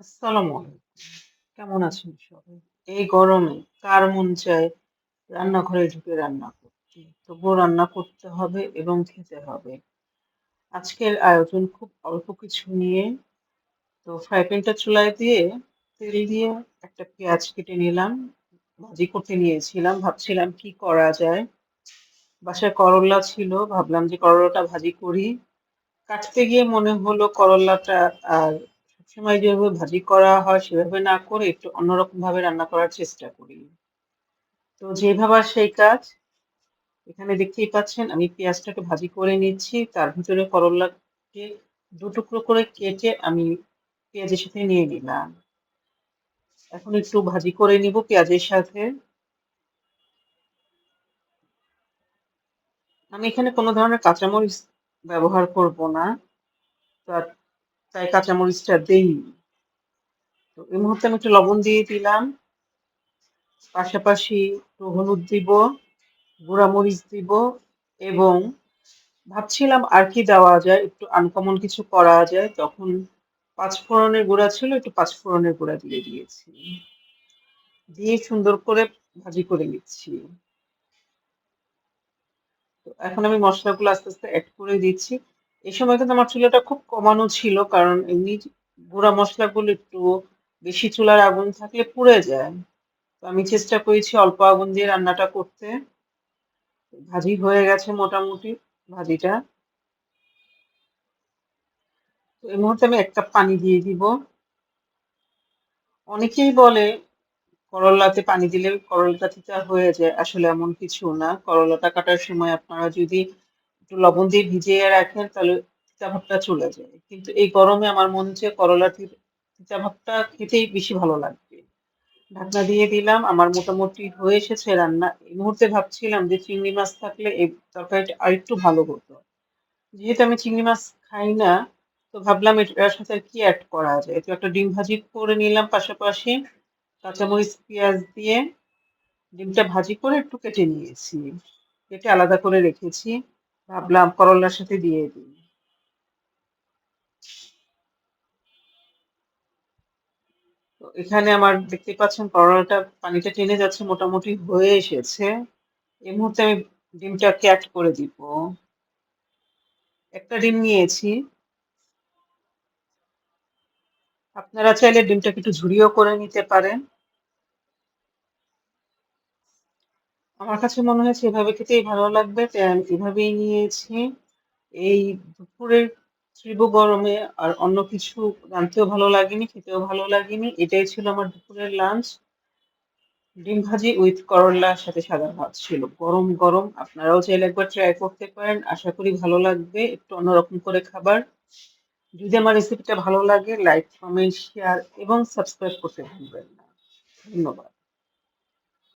আসসালামু আলাইকুম। কেমন আছেন সবাই? এই গরমে কার মন চায় রান্নাঘরে ঢুকে রান্না করতে? তবুও রান্না করতে হবে এবং খেতে হবে। আজকের আয়োজন খুব অল্প কিছু নিয়ে। তো ফ্রাই প্যানটা চুলায় দিয়ে তেল দিয়ে একটা পেঁয়াজ কেটে নিলাম। ভাজি করতে নিয়েছিলাম। ভাবছিলাম কি করা যায়? বাসায় করল্লা ছিল। ভাবলাম যে করলাটা ভাজি করি। কাটতে গিয়ে মনে হলো করল্লাটা আর সবসময় যেভাবে ভাজি করা হয়, সেভাবে না করে একটু অন্যরকমভাবে রান্না করার চেষ্টা করি। তো যেভাবে সেই কাজ। এখানে দেখতেই পাচ্ছেন আমি পেঁয়াজটাকে ভাজি করে নিচ্ছি। তার ভিতরে করল্লাকে ২ টুকরো করে কেটে আমি পেঁয়াজের সাথে নিয়ে নিলাম। এখন একটু ভাজি করে নিব পেঁয়াজের সাথে। আমি এখানে কোনো ধরনের কাঁচামরিচ ব্যবহার করব না। তা তাই কাঁচামরিচটা দেইনি। তো এই মুহূর্তে আমি একটু লবণ দিয়ে দিলাম। পাশাপাশি একটু হলুদ দিব, গুঁড়া মরিচ দিব এবং ভাবছিলাম আর কি দেওয়া যায়? একটু আনকমন কিছু করা যায়। তখন পাঁচফোড়নের গুঁড়া ছিল, একটু পাঁচফোড়নের গুঁড়া দিয়ে দিয়েছি। দিয়ে সুন্দর করে ভাজি করে নিচ্ছি। তো এখন আমি মশলাগুলো আস্তে, আস্তে অ্যাড করে দিচ্ছি। এই সময় কিন্তু আমার চুলাটা খুব কমানো ছিল। কারণ এমনি গুঁড়া মসলাগুলো একটু বেশি চুলার আগুন থাকলে পুড়ে যায়। তো আমি চেষ্টা করেছি অল্প আগুন দিয়ে রান্নাটা করতে। ভাজি হয়ে গেছে মোটামুটি ভাজিটা। তো এই মুহূর্তে আমি ১ কাপ পানি দিয়ে দিব। অনেকেই বলে করলাতে পানি দিলে করল্লাটা তিতা হয়ে যায়। আসলে এমন কিছু না। করলাটা কাটার সময় আপনারা যদি একটু লবণ দিয়ে ভিজিয়ে রাখেন তাহলে তিতা ভাবটা চলে যায়। কিন্তু এই গরমে আমার মনে হচ্ছে করলার তি তিতা ভাবটা খেতেই বেশি ভালো লাগবে। ঢাকনা দিয়ে দিলাম। আমার মোটামুটি হয়ে এসেছে রান্না। এই মুহূর্তে ভাবছিলাম যে চিংড়ি মাছ থাকলে এই তরকারিটা আরেকটু ভালো হতো। যেহেতু আমি চিংড়ি মাছ খাই না, তো ভাবলাম এটার সাথে কি অ্যাড করা যায়? তো একটা ডিম ভাজি করে নিলাম পাশাপাশি। কাঁচামরিচ, পেঁয়াজ দিয়ে ডিমটা ভাজি করে একটু কেটে নিয়েছি। কেটে আলাদা করে রেখেছি। ভাবলাম করলার সাথে দিয়ে দিই। তো এখানে আমার দেখতে পাচ্ছেন করলাটা পানিটা টেনে যাচ্ছে, মোটামুটি হয়ে এসেছে। এই মুহূর্তে আমি ডিমটাকে এড করে দিব। একটা ডিম নিয়েছি। আপনারা চাইলে ডিমটাকে একটু ঝুড়িও করে নিতে পারেন। আমার কাছে মনে হয়েছে এভাবে খেতেই ভালো লাগবে। আমি এভাবেই নিয়েছি। এই দুপুরের তীব্র গরমে আর অন্য কিছু রাঁধতেও ভালো লাগেনি, খেতেও ভালো লাগেনি। এটাই ছিল আমার দুপুরের লাঞ্চ। ডিম ভাজি উইথ করলার সাথে সাদা ভাত ছিল। গরম, গরম। আপনারাও চাইলে একবার ট্রাই করতে পারেন। আশা করি ভালো লাগবে। একটু অন্যরকম করে খাবার। যদি আমার রেসিপিটা ভালো লাগে লাইক, কমেন্ট, শেয়ার এবং সাবস্ক্রাইব করতে ভুলবেন না। ধন্যবাদ।